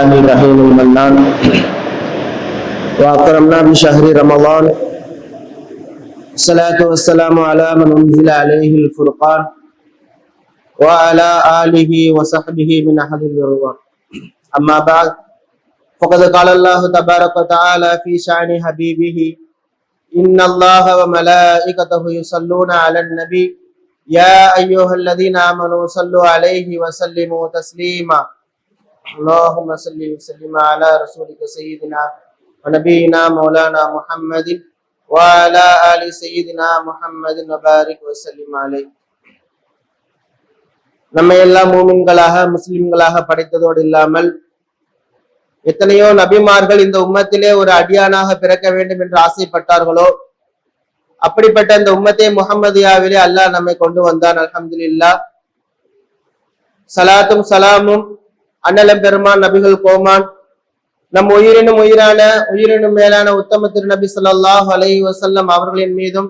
الرحمن الرحيم المنان وأكرمنا بشهر رمضان الصلاة والسلام على من أنزل عليه الفرقان وعلى آله وصحبه من أهل الرضوان أما بعد فقد قال الله تبارك وتعالى في شأن حبيبه إن الله وملائكته يصلون على النبي يا أيها الذين آمنوا صلوا عليه وسلموا تسليما اللهم صل وسلم على رسولك سيدنا ونبينا مولانا محمد وعلى آل سيدنا محمد وبارك وسلم عليه நம்ம எல்லாம் மூமின்களாக முஸ்லிம்களாக படைத்ததோடு இல்லாமல் எத்தனையோ நபிமார்கள் இந்த உம்மத்திலே ஒரு அடியானாக பிறக்க வேண்டும் என்று ஆசைப்பட்டார்களோ அப்படிப்பட்ட இந்த உம்மத்தே முகமதியாவிலே அல்லாஹ் நம்மை கொண்டு வந்தான் அல்ஹம்துலில்லா சலாத்தும் சலாமும் அண்ணலம் பெருமான் நபிகள் கோமான். நம் உயிரினும் உயிரான உயிரினும் மேலான உத்தம திருநபி சொல்லாஹ் அலை வசல்லம் அவர்களின் மீதும்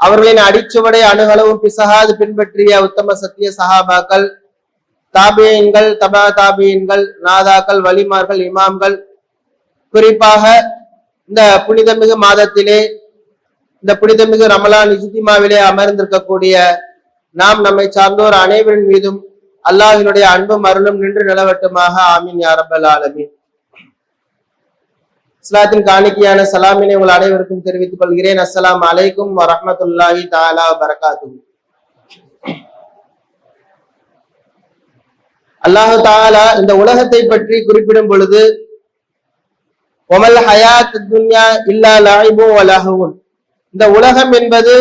அவர்களின் அடிச்சுவடை அணுகளவும் பிசகாது பின்பற்றிய உத்தம சத்திய சஹாபாக்கள் தாபியன்கள் தபா தாபியன்கள் நாதாக்கள் வலிமார்கள் இமாம்கள் குறிப்பாக இந்த புனிதமிகு மாதத்திலே இந்த புனிதமிகு ரமலான் நிஜிதிமாவிலே அமர்ந்திருக்கக்கூடிய நாம் நம்மை சார்ந்தோர் அனைவரின் மீதும் அல்லாஹினுடைய அன்பும் அருளும் நின்று நிலவட்டுமாக. ஆமீன் யாரபல் ஆலமீன். இஸ்லாத்தின் காணிக்கையான சலாமினை உங்கள் அனைவருக்கும் தெரிவித்துக் கொள்கிறேன். அஸ்லாம் அலைக்கும் வரமத்துல்லாஹி தாலா வரகாத்து அல்லாஹு தாலா இந்த உலகத்தை பற்றி குறிப்பிடும் பொழுது ஒமல் ஹயாத் துன்யா இல்லா லாய்போ வலஹுன் இந்த உலகம் என்பது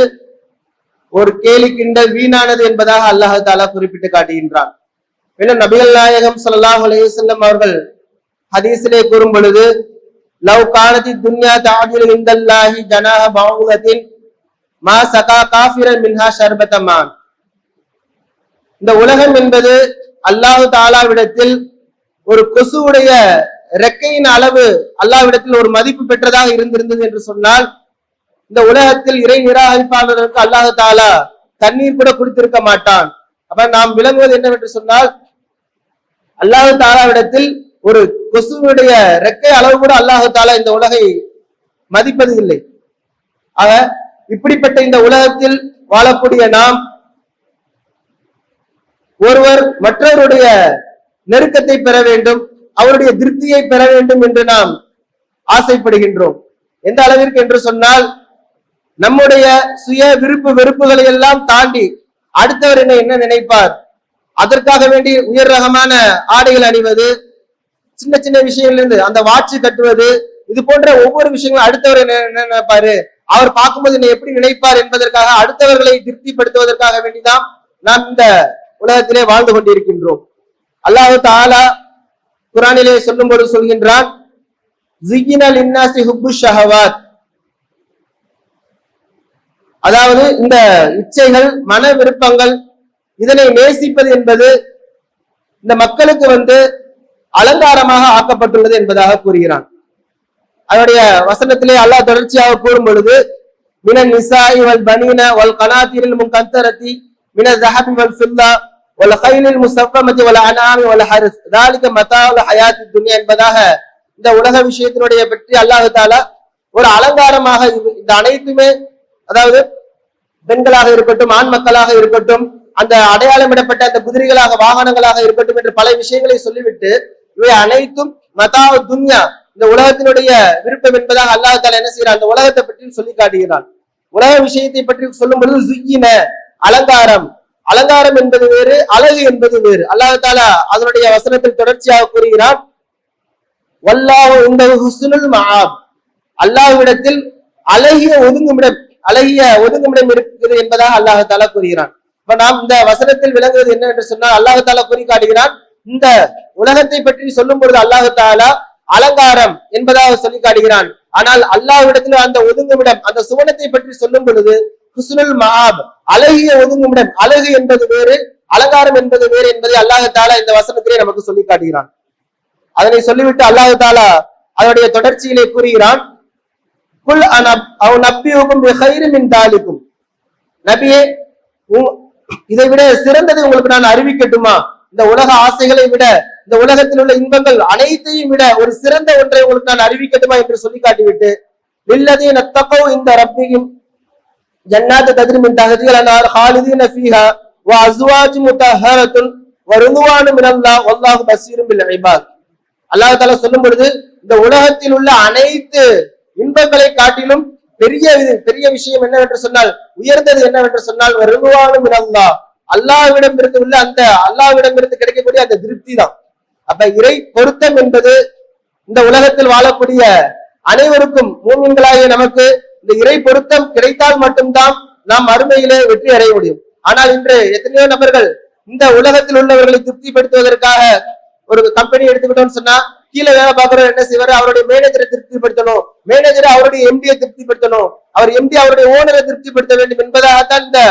ஒரு கேலி கிண்டல் வீணானது என்பதாக அல்லாஹு தாலா குறிப்பிட்டு காட்டுகின்றான். மேலும் நபிகள் நாயகம் சல்லாஹ் அலைஹி அவர்கள் ஹதீஸிலே கூறும் பொழுது லவ் கானதி துன்யா தாஜில் இந்தல்லாஹி ஜனாஹ பவுலத்தின் மா சகா காஃபிரன் மின்ஹா ஷர்பத்தமான் இந்த உலகம் என்பது அல்லாஹு தாலாவிடத்தில் ஒரு கொசுவுடைய ரெக்கையின் அளவு அல்லாவிடத்தில் ஒரு மதிப்பு பெற்றதாக இருந்திருந்தது என்று சொன்னால் இந்த உலகத்தில் இறை நிராகரிப்பாளர்களுக்கு அல்லாஹு தாலா தண்ணீர் கூட குடித்திருக்க மாட்டான். அப்ப நாம் விளங்குவது என்னவென்று சொன்னால் அல்லாஹு தாலாவிடத்தில் ஒரு கொசுவுடைய ரெக்கை அளவு கூட அல்லாஹு தாலா இந்த உலகை மதிப்பது இல்லை ஆக இப்படிப்பட்ட இந்த உலகத்தில் வாழக்கூடிய நாம் ஒருவர் மற்றவருடைய நெருக்கத்தை பெற வேண்டும் அவருடைய திருப்தியை பெற வேண்டும் என்று நாம் ஆசைப்படுகின்றோம். எந்த அளவிற்கு என்று சொன்னால் நம்முடைய சுய விருப்பு வெறுப்புகளை எல்லாம் தாண்டி அடுத்தவர் என்ன என்ன நினைப்பார்? அதற்காக வேண்டி உயர் ரகமான ஆடைகள் அணிவது சின்ன சின்ன விஷயங்கள்ல இருந்து அந்த வாட்சி கட்டுவது இது போன்ற ஒவ்வொரு விஷயங்களும் அடுத்தவர் என்ன என்ன நினைப்பாரு? அவர் பார்க்கும்போது என்னை எப்படி நினைப்பார் என்பதற்காக அடுத்தவர்களை திருப்திப்படுத்துவதற்காக வேண்டிதான் நாம் இந்த உலகத்திலே வாழ்ந்து கொண்டிருக்கின்றோம். அல்லாஹு தாலா குரானிலே சொல்லும்போது சொல்கின்றான் ஜிகினல் இன்னாசி ஹுப்பு ஷஹவாத். அதாவது இந்த இச்சைகள் மன விருப்பங்கள் இதனை நேசிப்பது என்பது இந்த மக்களுக்கு வந்து அலங்காரமாக ஆக்கப்பட்டுள்ளது என்பதாக கூறுகிறான். அதனுடைய வசனத்திலே அல்லாஹ் தொடர்ச்சியாக கூறும் பொழுது மின நிசாய் வல் பனீன வல் கனாத்திரில் முன் கந்தரத்தி மின ஜஹபி வல் சுல்லா வல் கைலில் முசஃபமதி வல் அனாமி வல் ஹரிஸ். தாலிக மதாவுல் ஹயாத்தி துன்யா என்பதாக இந்த உலக விஷயத்தினுடைய பற்றி அல்லாஹு தாலா ஒரு அலங்காரமாக இது- இந்த அனைத்துமே அதாவது பெண்களாக இருக்கட்டும் ஆண் மக்களாக இருக்கட்டும் அந்த அடையாளமிடப்பட்ட அந்த குதிரைகளாக வாகனங்களாக இருக்கட்டும் என்று பல விஷயங்களை சொல்லிவிட்டு இவை அனைத்தும் மதாவு துன்யா இந்த உலகத்தினுடைய விருப்பம் என்பதாக அல்லாஹ் தாலா என்ன செய்யறான் அந்த உலகத்தை பற்றி சொல்லி காட்டுகிறான். உலக விஷயத்தை பற்றி சொல்லும் பொழுது சுயின அலங்காரம். அலங்காரம் என்பது வேறு அழகு என்பது வேறு. அல்லாஹால தாலா அதனுடைய வசனத்தில் தொடர்ச்சியாக கூறுகிறான் வல்லாஹு இந்த ஹுசுனுல் மஹாப். அல்லாஹ்விடத்தில் அழகிய ஒதுங்குமிடம் அழகிய ஒதுங்குமிடம் இருக்குது என்பதாக அல்லாஹ் தாலா கூறுகிறான். இப்ப நாம் இந்த வசனத்தில் விளங்குவது என்ன என்று சொன்னால் அல்லாஹால கூறி காட்டுகிறான் இந்த உலகத்தை பற்றி சொல்லும் பொழுது அல்லாஹ் தாலா அலங்காரம் என்பதாக சொல்லி காட்டுகிறான். ஆனால் அல்லாஹ்விடத்தில் அந்த ஒதுங்குமிடம் அந்த சுவனத்தை பற்றி சொல்லும் பொழுது ஹுஸ்னுல் மஹாப் அழகிய ஒதுங்குமிடம் அழகு என்பது வேறு அலங்காரம் என்பது வேறு என்பதை அல்லாஹத்தால இந்த வசனத்திலே நமக்கு சொல்லி காட்டுகிறான். அதனை சொல்லிவிட்டு அல்லாஹாலா அதனுடைய தொடர்ச்சியிலே கூறுகிறான் குல் அவ் நப்பியுக்கும் மின் தாலிக்கும் நபியே இதை விட சிறந்ததை உங்களுக்கு நான் அறிவிக்கட்டுமா? இந்த உலக ஆசைகளை விட இந்த உலகத்தில் உள்ள இன்பங்கள் அனைத்தையும் விட ஒரு சிறந்த ஒன்றை உங்களுக்கு நான் அறிவிக்கட்டுமா என்று சொல்லி காட்டிவிட்டு இல்லதே நத்தகோ இந்த ரப்பியும் ஜன்னாத தத்ரிமின் தகதிகள் அன்னார் ஹாலிதீன ஃபீஹா வ அஸ்வாஜ் முத்தஹரத்துன் வ ரிதுவானு மினல்லாஹ் வல்லாஹு பஸீரும் பில் இபாத். அல்லாஹ் தஆலா சொல்லும் பொழுது இந்த உலகத்தில் உள்ள அனைத்து இன்பங்களை காட்டிலும் பெரிய பெரிய விஷயம் என்னவென்று சொன்னால் உயர்ந்தது என்னவென்று சொன்னால் வருவானும் இடம்தான் அல்லாவிடம் அல்லாஹ்விடம் இருந்து உள்ள அந்த அல்லாஹ்விடம் இருந்து கிடைக்கக்கூடிய அந்த திருப்தி தான். அப்ப இறை பொருத்தம் என்பது இந்த உலகத்தில் வாழக்கூடிய அனைவருக்கும் மூமின்களாகிய நமக்கு இந்த இறை பொருத்தம் கிடைத்தால் மட்டும்தான் நாம் அருமையிலே வெற்றி அடைய முடியும். ஆனால் இன்று எத்தனையோ நபர்கள் இந்த உலகத்தில் உள்ளவர்களை திருப்திப்படுத்துவதற்காக ஒரு கம்பெனி எடுத்துக்கிட்டோம்னு சொன்னா கீழே வேலை பாக்குறவர் என்ன செய்வாரு? அவருடைய மேனேஜரை திருப்திப்படுத்தணும். மேனேஜரை அவருடைய எம்டியை திருப்திப்படுத்தணும். அவர் எம்டி அவருடைய ஓனரை திருப்திப்படுத்த வேண்டும் என்பதாகத்தான் இந்த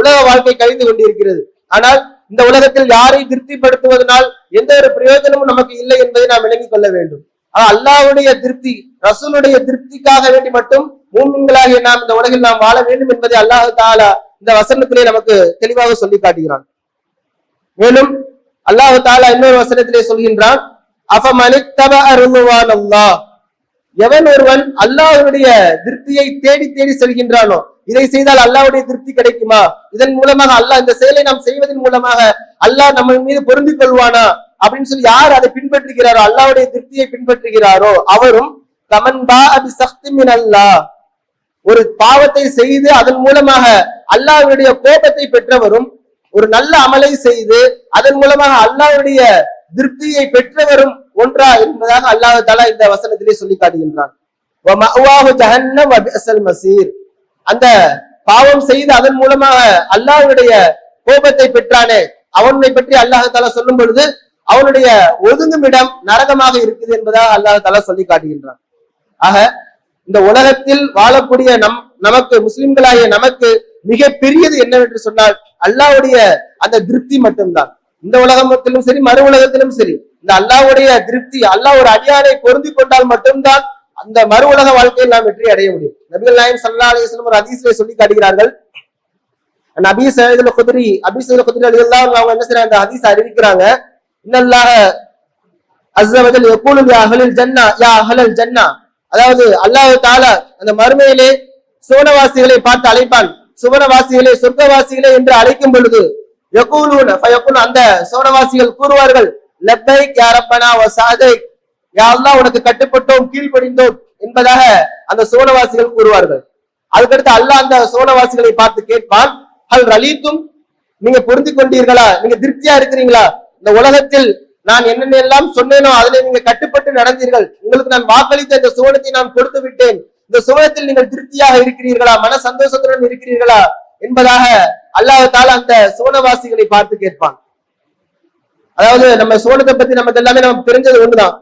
உலக வாழ்க்கை கழிந்து கொண்டிருக்கிறது. ஆனால் இந்த உலகத்தில் யாரை திருப்திப்படுத்துவதனால் எந்த ஒரு பிரயோஜனமும் நமக்கு இல்லை என்பதை நாம் விளங்கிக் கொள்ள வேண்டும். அல்லாவுடைய திருப்தி ரசூலுடைய திருப்திக்காக வேண்டி மட்டும் மூமின்களாகிய நாம் இந்த உலகில் நாம் வாழ வேண்டும் என்பதை அல்லாஹு தாலா இந்த வசனத்திலே நமக்கு தெளிவாக சொல்லி காட்டுகிறான். மேலும் அல்லாஹ் தாலா இன்னொரு வசனத்திலே சொல்கின்றான் எவன் ஒருவன் அல்லாஹுடைய திருப்தியை தேடி தேடி செல்கின்றானோ இதை செய்தால் அல்லாவுடைய திருப்தி கிடைக்குமா? இதன் மூலமாக அல்லாஹ் இந்த செயலை நாம் செய்வதன் மூலமாக அல்லாஹ் நம்ம மீது பொருந்தி கொள்வானா? அப்படின்னு சொல்லி யார் அதை பின்பற்றுகிறாரோ அல்லாவுடைய திருப்தியை பின்பற்றுகிறாரோ அவரும் கமன்பா அபி சக்தி மின் அல்லாஹ். ஒரு பாவத்தை செய்து அதன் மூலமாக அல்லாஹ்வுடைய கோபத்தை பெற்றவரும் ஒரு நல்ல அமலை செய்து அதன் மூலமாக அல்லாஹ்வுடைய திருப்தியை பெற்றவரும் ஒன்றா என்பதாக அல்லாஹ் தாலா இந்த வசனத்திலே சொல்லி காட்டுகின்றான். மசீர். அந்த பாவம் செய்து அதன் மூலமாக அல்லாஹுடைய கோபத்தை பெற்றானே அவனை பற்றி அல்லாஹால சொல்லும் பொழுது அவனுடைய ஒதுங்கும் இடம் நரகமாக இருக்குது என்பதாக அல்லாஹால சொல்லி காட்டுகின்றான். ஆக இந்த உலகத்தில் வாழக்கூடிய நம் நமக்கு முஸ்லிம்களாகிய நமக்கு மிக பெரியது என்னவென்று சொன்னால் அல்லாவுடைய அந்த திருப்தி மட்டும்தான். இந்த உலகத்திலும் சரி மறு உலகத்திலும் சரி இந்த அல்லாஹ்வுடைய திருப்தி அல்லாஹ் ஒரு அடியாரை பொருந்தி கொண்டால் மட்டும்தான் அந்த மறு உலக வாழ்க்கையில் நாம் வெற்றி அடைய முடியும். நபிகள் நாயம் சல்லா அலிஸ்லம் ஒரு அதிசய சொல்லி காட்டுகிறார்கள். நபி சயதுல் குதிரி அபி சயதுல் குதிரி அலியல்லாஹு அவங்க என்ன செய்யறாங்க அந்த ஹதீஸ் அறிவிக்கிறாங்க. இன்னல்லாஹ அஸ்ஸவஜல் எப்பொழுது அகலில் ஜன்னா யா அகலல் ஜன்னா. அதாவது அல்லாஹ் தாலா அந்த மறுமையிலே சுவனவாசிகளை பார்த்து அழைப்பான். சுவனவாசிகளே சொர்க்கவாசிகளே என்று அழைக்கும் பொழுது யகூலூன அந்த சோனவாசிகள் கூறுவார்கள் லப்பைக் யா ரப்பனா வ சாதைக் யா அல்லாஹ் உனக்கு கட்டுப்பட்டோம் கீழ்ப்படிந்தோம் என்பதாக அந்த சோனவாசிகள் கூறுவார்கள். அதுக்கடுத்து அல்லாஹ் அந்த சோனவாசிகளை பார்த்து கேட்பான் ஹல் ரலீத்தும்? நீங்க பொருந்தி கொண்டீர்களா நீங்க திருப்தியா இருக்கிறீங்களா? இந்த உலகத்தில் நான் என்னென்ன எல்லாம் சொன்னேனோ அதுல நீங்க கட்டுப்பட்டு நடந்தீர்கள். உங்களுக்கு நான் வாக்களித்த இந்த சுவனத்தை நான் கொடுத்து விட்டேன். இந்த சுவனத்தில் நீங்கள் திருப்தியாக இருக்கிறீர்களா? மன சந்தோஷத்துடன் இருக்கிறீர்களா? என்பதாக அல்லாஹ் அந்த சோனவாசிகளை பார்த்து கேட்பான். அதாவது நம்ம சோனத்தை பத்தி நமக்கு எல்லாமே நமக்கு தெரிஞ்சது ஒண்ணுதான்.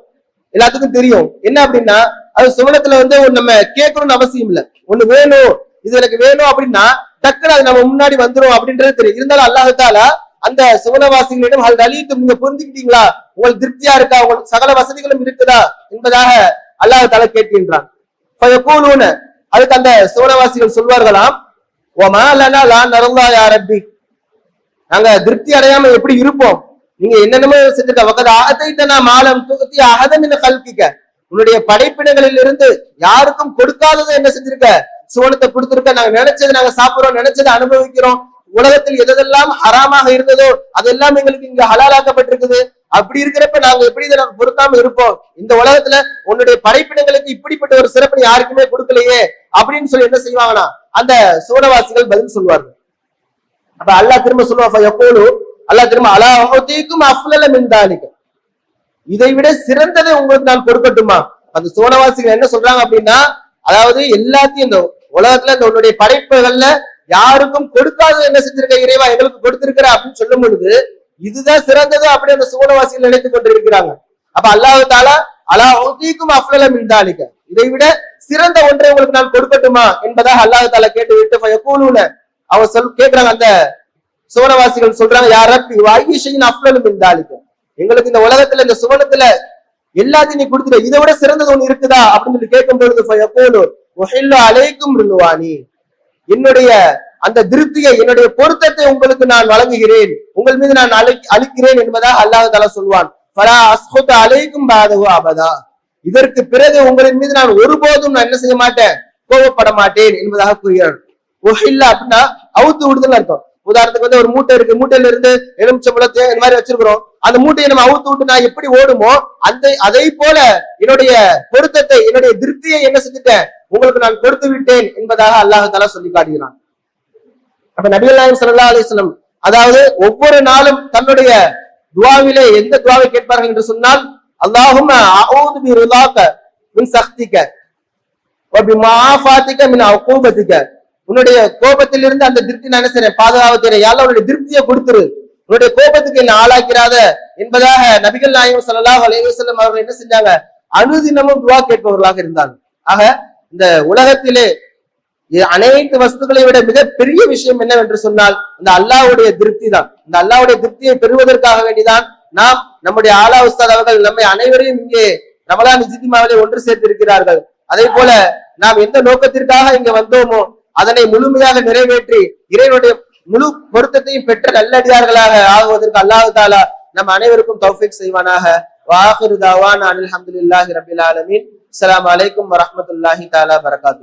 எல்லாத்துக்கும் தெரியும். என்ன அப்படின்னா அது சுவனத்துல வந்து ஒண்ணு நம்ம கேட்கணும்னு அவசியம் இல்ல. ஒண்ணு வேணும் இது எனக்கு வேணும் அப்படின்னா டக்குனு அது நம்ம முன்னாடி வந்துரும் அப்படின்றது தெரியும். இருந்தாலும் அல்லாஹால அந்த சுவனவாசிகளிடம் அது அழித்து நீங்க புரிஞ்சுக்கிட்டீங்களா? உங்களுக்கு திருப்தியா இருக்கா? உங்களுக்கு சகல வசதிகளும் இருக்குதா? என்பதாக அல்லாஹால கேட்கின்றான். அதுக்கு அந்த சுவனவாசிகள் சொல்வார்களாம் ஓமா லா நரல்லா யா ரப்பி நாங்க திருப்தி அடையாம எப்படி இருப்போம்? நீங்க என்னென்னமோ செஞ்சிருக்க வகத ஆத்தைத்தனா மாலம் துகத்தி மின்ன கல்பிக்க உன்னுடைய படைப்பினங்களில் இருந்து யாருக்கும் கொடுக்காததை என்ன செஞ்சிருக்க? சுவனத்தை கொடுத்திருக்க. நாங்க நினைச்சது நாங்க சாப்பிடுறோம் நினைச்சதை அனுபவிக்கிறோம். உலகத்தில் எதெல்லாம் ஹராமாக இருந்ததோ அதெல்லாம் எங்களுக்கு இங்க ஹலாலாக்கப்பட்டிருக்குது. அப்படி இருக்கிறப்ப நாங்க எப்படி இதை நாங்க பொருத்தாம இருப்போம்? இந்த உலகத்துல உன்னுடைய படைப்பினங்களுக்கு இப்படிப்பட்ட ஒரு சிறப்பு யாருக்குமே கொடுக்கலையே அப்படின்னு சொல்லி என்ன செய்வாங்கன்னா அந்த சோனவாசிகள் பதில் சொல்வார்கள். அப்ப அல்லாஹ் திரும்ப சொல்லுவா அல்லா அல்லாஹ் திரும்ப அலா ஒத்திக்கும் அஃலல மின்தாலிக்க இதை விட சிறந்ததை உங்களுக்கு நான் கொடுக்கட்டுமா? அந்த சோனவாசிகள் என்ன சொல்றாங்க அப்படின்னா அதாவது எல்லாத்தையும் இந்த உலகத்துல இந்த உன்னுடைய படைப்புகள்ல யாருக்கும் கொடுக்காத என்ன செஞ்சிருக்க இறைவா எங்களுக்கு கொடுத்திருக்கிற அப்படின்னு சொல்லும் பொழுது இதுதான் சிறந்தது அப்படி அந்த சோனவாசிகள் நினைத்துக் கொண்டிருக்கிறாங்க. அப்ப அல்லாஹ் தாலா அலா ஒத்திக்கும் அஃலல மின்தாலிக்க இதை விட சிறந்த ஒன்றை உங்களுக்கு நான் கொடுக்கட்டுமா என்பதாக அல்லாஹ் தாலா கேட்டு விட்டு ஃபயகூலுன. அவங்க சொல் கேக்குறாங்க அந்த சுவனவாசிகள் சொல்றாங்க யார் ரப்பி எங்களுக்கு இந்த உலகத்துல இந்த சுவனத்துல எல்லாத்தையும் நீ கொடுத்துட்ட. இதை விட சிறந்தது ஒண்ணு இருக்குதா? அப்படின்னு சொல்லி கேட்கும் பொழுது ஃபயகூலு அலைக்கும் ருல்வானி. என்னுடைய அந்த திருப்தியை என்னுடைய பொருத்தத்தை உங்களுக்கு நான் வழங்குகிறேன். உங்கள் மீது நான் அழி அழிக்கிறேன் என்பதாக அல்லாஹ் தலா சொல்வான். அழைக்கும் அலைக்கும் பாதகு அபதா. இதற்கு பிறகு உங்களின் மீது நான் ஒருபோதும் நான் என்ன செய்ய மாட்டேன்? கோபப்பட மாட்டேன் என்பதாக கூறுகிறார். ஒஹில்ல அப்படின்னா அவுத்து விடுதல் அர்த்தம். உதாரணத்துக்கு வந்து ஒரு மூட்டை இருக்கு. மூட்டையில இருந்து எலுமிச்சம்பழத்தை இந்த மாதிரி வச்சிருக்கிறோம். அந்த மூட்டையை நம்ம அவுத்து விட்டு நான் எப்படி ஓடுமோ அந்த அதை போல என்னுடைய பொருத்தத்தை என்னுடைய திருப்தியை என்ன செஞ்சுட்டேன்? உங்களுக்கு நான் கொடுத்து விட்டேன் என்பதாக அல்லாஹ் தலா சொல்லி காட்டுகிறான். அப்ப நபிகள் நாயகம் சல்லா அலிஸ்லம் அதாவது ஒவ்வொரு நாளும் தன்னுடைய துவாவிலே எந்த துவாவை கேட்பார்கள் என்று சொன்னால் அல்லாஹும்ம அஊது சக்திக வ பி மின் உன்னுடைய கோபத்திலிருந்து அந்த திருப்தி நான் என்ன செய்றேன்? பாதுகாவத்தேன் யாழ்லா உன்னுடைய திருப்தியை கொடுத்துரு. உன்னுடைய கோபத்துக்கு என்ன ஆளாக்கிறாத என்பதாக நபிகள் நாயகம் சொல்லலாம் அலைஹி அவர்கள் என்ன செஞ்சாங்க? அனுதினமும் துவா கேட்பவர்களாக இருந்தாங்க. ஆக இந்த உலகத்திலே அனைத்து வஸ்துக்களை விட மிக பெரிய விஷயம் என்னவென்று சொன்னால் இந்த அல்லாவுடைய திருப்தி தான். இந்த அல்லாவுடைய திருப்தியை பெறுவதற்காக வேண்டிதான் நாம் நம்முடைய ஆலா உஸ்தாத் அவர்கள் நம்மை அனைவரையும் இங்கே ரமலான் ஜித்திமாவிலே ஒன்று சேர்த்திருக்கிறார்கள் அதே போல நாம் எந்த நோக்கத்திற்காக இங்க வந்தோமோ அதனை முழுமையாக நிறைவேற்றி இறைவனுடைய முழு பொருத்தத்தையும் பெற்ற நல்லடியார்களாக ஆகுவதற்கு அல்லாஹு தாலா நம் அனைவருக்கும் தௌஃபிக் செய்வானாக. வாஹிரு தாவான் அனில் அஹமதுல்லாஹி ரபில் அலைக்கும் வரஹ்மத்துல்லாஹி தாலா பரகாத்து